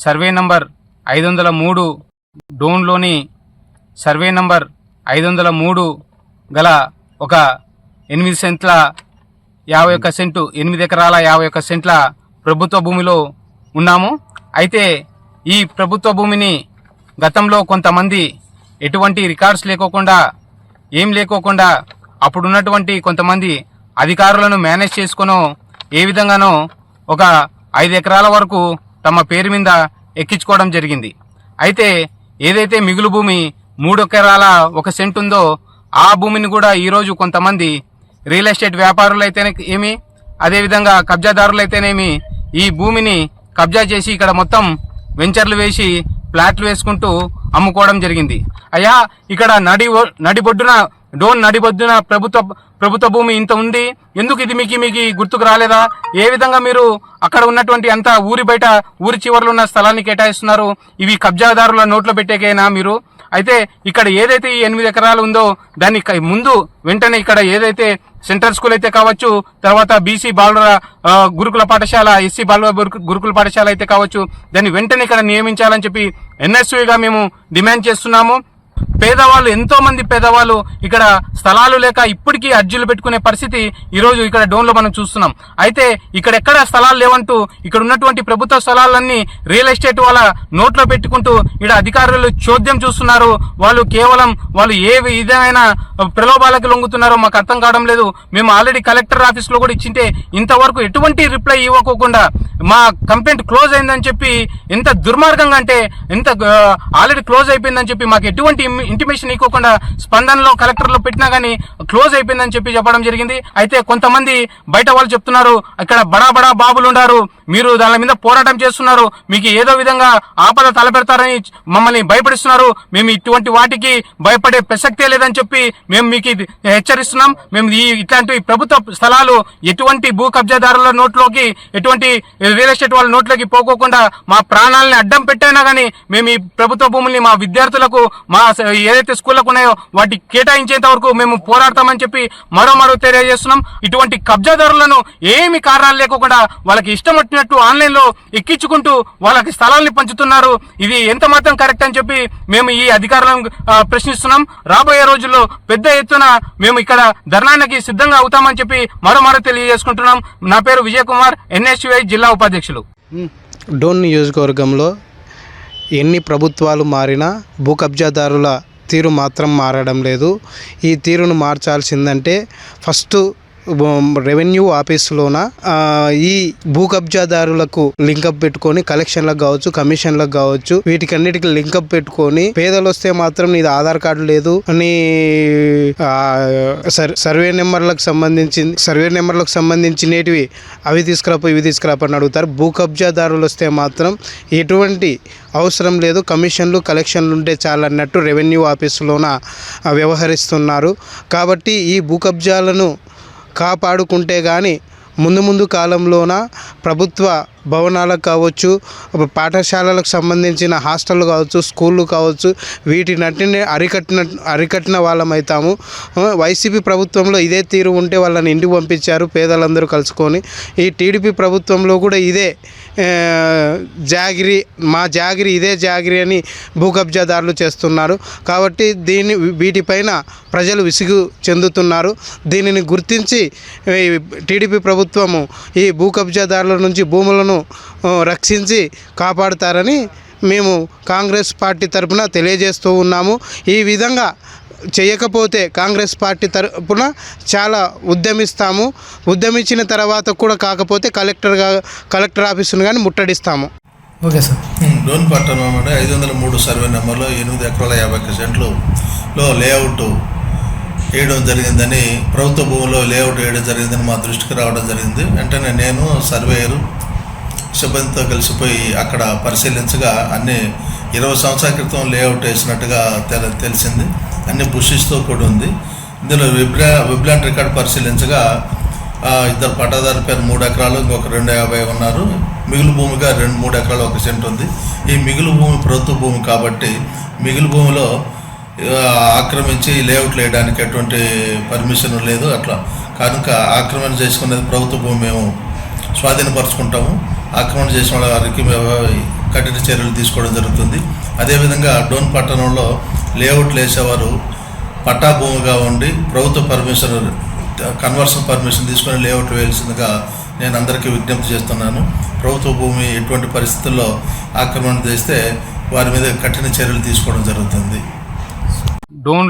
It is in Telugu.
సర్వే నంబర్ ఐదు వందల మూడు డోన్లోని సర్వే నంబర్ ఐదు వందల మూడు గల ఒక ఎనిమిది సెంట్ల యాభై ఒక్క సెంటు ఎనిమిది ఎకరాల యాభై ఒక్క సెంట్ల ప్రభుత్వ భూమిలో ఉన్నాము. అయితే ఈ ప్రభుత్వ భూమిని గతంలో కొంతమంది ఎటువంటి రికార్డ్స్ లేకోకుండా ఏం లేకోకుండా అప్పుడున్నటువంటి కొంతమంది అధికారులను మేనేజ్ చేసుకునో ఏ విధంగానో ఒక ఐదు ఎకరాల వరకు తమ పేరు మీద ఎక్కించుకోవడం జరిగింది. అయితే ఏదైతే మిగులు భూమి మూడొకరాల ఒక సెంట్ ఉందో ఆ భూమిని కూడా ఈరోజు కొంతమంది రియల్ ఎస్టేట్ వ్యాపారులు అయితేనే ఏమి అదేవిధంగా కబ్జాదారులు అయితేనేమి ఈ భూమిని కబ్జా చేసి ఇక్కడ మొత్తం వెంచర్లు వేసి ప్లాట్లు వేసుకుంటూ అమ్ముకోవడం జరిగింది. అయ్యా ఇక్కడ నడి నడిబొడ్డున డోన్ నడిబొడ్డున ప్రభుత్వ ప్రభుత్వ భూమి ఇంత ఉంది. ఎందుకు ఇది మీకు మీకు గుర్తుకు రాలేదా? ఏ విధంగా మీరు అక్కడ ఉన్నటువంటి అంత ఊరి బయట ఊరి చివరిలో ఉన్న స్థలాన్ని కేటాయిస్తున్నారు? ఇవి కబ్జాదారుల నోట్లో పెట్టేకేనా మీరు? అయితే ఇక్కడ ఏదైతే ఈ ఎనిమిది ఎకరాలు ఉందో దాన్ని ముందు వెంటనే ఇక్కడ ఏదైతే సెంట్రల్ స్కూల్ అయితే కావచ్చు తర్వాత బీసీ బాలుర గురుకుల పాఠశాల ఎస్సీ బాలుర గురుకుల పాఠశాల అయితే కావచ్చు దాన్ని వెంటనే ఇక్కడ నియమించాలని చెప్పి ఎన్ఎస్యుగా మేము డిమాండ్ చేస్తున్నాము. పేదవాళ్ళు ఎంతో మంది పేదవాళ్ళు ఇక్కడ స్థలాలు లేక ఇప్పటికీ అర్జీలు పెట్టుకునే పరిస్థితి ఈరోజు ఇక్కడ డోన్లో మనం చూస్తున్నాం. అయితే ఇక్కడెక్కడ స్థలాలు లేవంటూ ఇక్కడ ఉన్నటువంటి ప్రభుత్వ స్థలాలన్నీ రియల్ ఎస్టేట్ వాళ్ళ నోట్లో పెట్టుకుంటూ ఇక్కడ అధికారులు చోద్యం చూస్తున్నారు. వాళ్ళు కేవలం వాళ్ళు ఏ విధమైన ప్రలోభాలకు లొంగుతున్నారో మాకు అర్థం కావడం లేదు. మేము ఆల్రెడీ కలెక్టర్ ఆఫీస్లో కూడా ఇచ్చింటే ఇంతవరకు ఎటువంటి రిప్లై ఇవ్వకోకుండా మా కంప్లైంట్ క్లోజ్ అయిందని చెప్పి ఎంత దుర్మార్గంగా అంటే ఎంత ఆల్రెడీ క్లోజ్ అయిపోయిందని చెప్పి మాకు ఎటువంటి ఇంటిమేషన్ ఇవ్వకుండా స్పందనలో కలెక్టర్లో పెట్టినా కానీ క్లోజ్ అయిపోయిందని చెప్పి చెప్పడం జరిగింది. అయితే కొంతమంది బయట వాళ్ళు చెప్తున్నారు అక్కడ బడా బడా బాబులు ఉన్నారు మీరు దాని మీద పోరాటం చేస్తున్నారు. మీకు ఏదో విధంగా ఆపద తలపెడతారని మమ్మల్ని భయపడిస్తున్నారు. మేము ఇటువంటి వాటికి భయపడే ప్రసక్తే లేదని చెప్పి మేము మీకు హెచ్చరిస్తున్నాం. మేము ఈ ఇట్లాంటి ప్రభుత్వ స్థలాలు ఎటువంటి భూ కబ్జాదారుల నోట్లోకి ఎటువంటి రియల్ ఎస్టేట్ వాళ్ళ నోట్లోకి పోకోకుండా మా ప్రాణాలని అడ్డం పెట్టైనా కానీ మేము ఈ ప్రభుత్వ భూముల్ని మా విద్యార్థులకు మా ఏదైతే స్కూళ్ళకు ఉన్నాయో వాటి కేటాయించేంత వరకు మేము పోరాడతామని చెప్పి మరో మరో తెలియజేస్తున్నాం. ఇటువంటి కబ్జాదారులను ఏమి కారణాలు లేకుండా వాళ్ళకి ఇష్టం ఆన్లైన్లో ఎక్కించుకుంటూ వాళ్ళకి స్థలాల్ని పంచుతున్నారు. ఇది ఎంత మాత్రం కరెక్ట్ అని చెప్పి మేము ఈ అధికారులను ప్రశ్నిస్తున్నాం. రాబోయే రోజుల్లో పెద్ద ఎత్తున మేము ఇక్కడ ధర్నానికి సిద్ధంగా అవుతామని చెప్పి మరో మరో తెలియజేసుకుంటున్నాం. నా పేరు విజయ్ కుమార్ ఎన్ఎస్యుఐ జిల్లా ఉపాధ్యక్షులు. డోన్ నియోజకవర్గంలో ఎన్ని ప్రభుత్వాలు మారినా భూ కబ్జాదారుల తీరు మాత్రం మారడం లేదు. ఈ తీరును మార్చాల్సిందంటే ఫస్ట్ రెవెన్యూ ఆఫీసులోన ఈ భూ కబ్జాదారులకు లింకప్ పెట్టుకొని కలెక్షన్లకు కావచ్చు కమిషన్లకు కావచ్చు వీటికన్నిటికి లింకప్ పెట్టుకొని పేదలు వస్తే మాత్రం నీది ఆధార్ కార్డు లేదు అని సర్- సర్వే నెంబర్లకు సంబంధించి సర్వే నెంబర్లకు సంబంధించినటివి అవి తీసుకురాపో ఇవి తీసుకురాపని అడుగుతారు. భూ కబ్జాదారులు వస్తే మాత్రం ఎటువంటి అవసరం లేదు. కమిషన్లు కలెక్షన్లు ఉంటే చాలన్నట్టు రెవెన్యూ ఆఫీసులోన వ్యవహరిస్తున్నారు. కాబట్టి ఈ భూ కబ్జాలను కాపాడుకుంటే కానీ ముందు ముందు కాలంలోన ప్రభుత్వ భవనాలకు కావచ్చు పాఠశాలలకు సంబంధించిన హాస్టళ్ళు కావచ్చు స్కూళ్ళు కావచ్చు వీటినన్నిటిని అరికట్టిన అరికట్టిన వాళ్ళం అవుతాము వైసీపీ ప్రభుత్వంలో ఇదే తీరు ఉంటే వాళ్ళని ఇంటికి పంపించారు పేదలందరూ కలుసుకొని. ఈ టీడీపీ ప్రభుత్వంలో కూడా ఇదే జాగిరి మా జాగిరి ఇదే జాగిరి అని భూ కబ్జాదారులు చేస్తున్నారు. కాబట్టి దీన్ని వీటిపైన ప్రజలు విసుగు చెందుతున్నారు. దీనిని గుర్తించి టీడీపీ ప్రభుత్వము ఈ భూ కబ్జాదారుల నుంచి భూములను ఆ, రక్షించి కాపాడుతారని మేము కాంగ్రెస్ పార్టీ తరపున తెలియజేస్తూ ఉన్నాము. ఈ విధంగా చేయకపోతే కాంగ్రెస్ పార్టీ తరపున చాలా ఉద్యమిస్తాము. ఉద్యమించిన తర్వాత కూడా కాకపోతే కలెక్టర్గా కలెక్టర్ ఆఫీసును కానీ ముట్టడిస్తాము. Okay sir. డోన్ పట్టణం అంటే ఐదు వందల మూడు సర్వే నెంబర్లో ఎనిమిది ఎకరాల యాభై ఒక్క సెంట్లలో లేఅవుట్ వేయడం జరిగిందని ప్రభుత్వ భూమిలో లేఅవుట్ వేయడం జరిగిందని మా దృష్టికి రావడం జరిగింది. వెంటనే నేను సర్వేయరు సిబ్బందితో కలిసిపోయి అక్కడ పరిశీలించగా అన్ని ఇరవై సంవత్సరాల క్రితం లేఅవుట్ వేసినట్టుగా తెల తెలిసింది. అన్ని బుషిస్తో కూడి ఉంది. ఇందులో విబ్లా విబ్లాండ్ రికార్డ్ పరిశీలించగా ఇద్దరు పట్టాదారు పేరు మూడు ఎకరాలు ఇంకొక రెండు యాభై ఉన్నారు. మిగులు భూమిగా రెండు మూడు ఎకరాలు ఒక సెంట్ ఉంది. ఈ మిగులు భూమి ప్రభుత్వ భూమి కాబట్టి మిగులు భూమిలో ఆక్రమించి లేఅవుట్ వేయడానికి ఎటువంటి పర్మిషన్ లేదు అట్లా. కనుక ఆక్రమణ చేసుకునేది ప్రభుత్వ భూమి మేము స్వాధీనపరుచుకుంటాము. ఆక్రమణ చేసిన వారికి కఠిన చర్యలు తీసుకోవడం జరుగుతుంది. అదేవిధంగా డోన్ పట్టణంలో లేఅవుట్లు వేసేవారు పట్టా భూమిగా ఉండి ప్రభుత్వ పర్మిషన్ కన్వర్షన్ పర్మిషన్ తీసుకొని లేఅవుట్ వేయాల్సిందిగా నేను అందరికీ విజ్ఞప్తి చేస్తున్నాను. ప్రభుత్వ భూమి ఎటువంటి పరిస్థితుల్లో ఆక్రమణ చేస్తే వారి మీద కఠిన చర్యలు తీసుకోవడం జరుగుతుంది. డోన్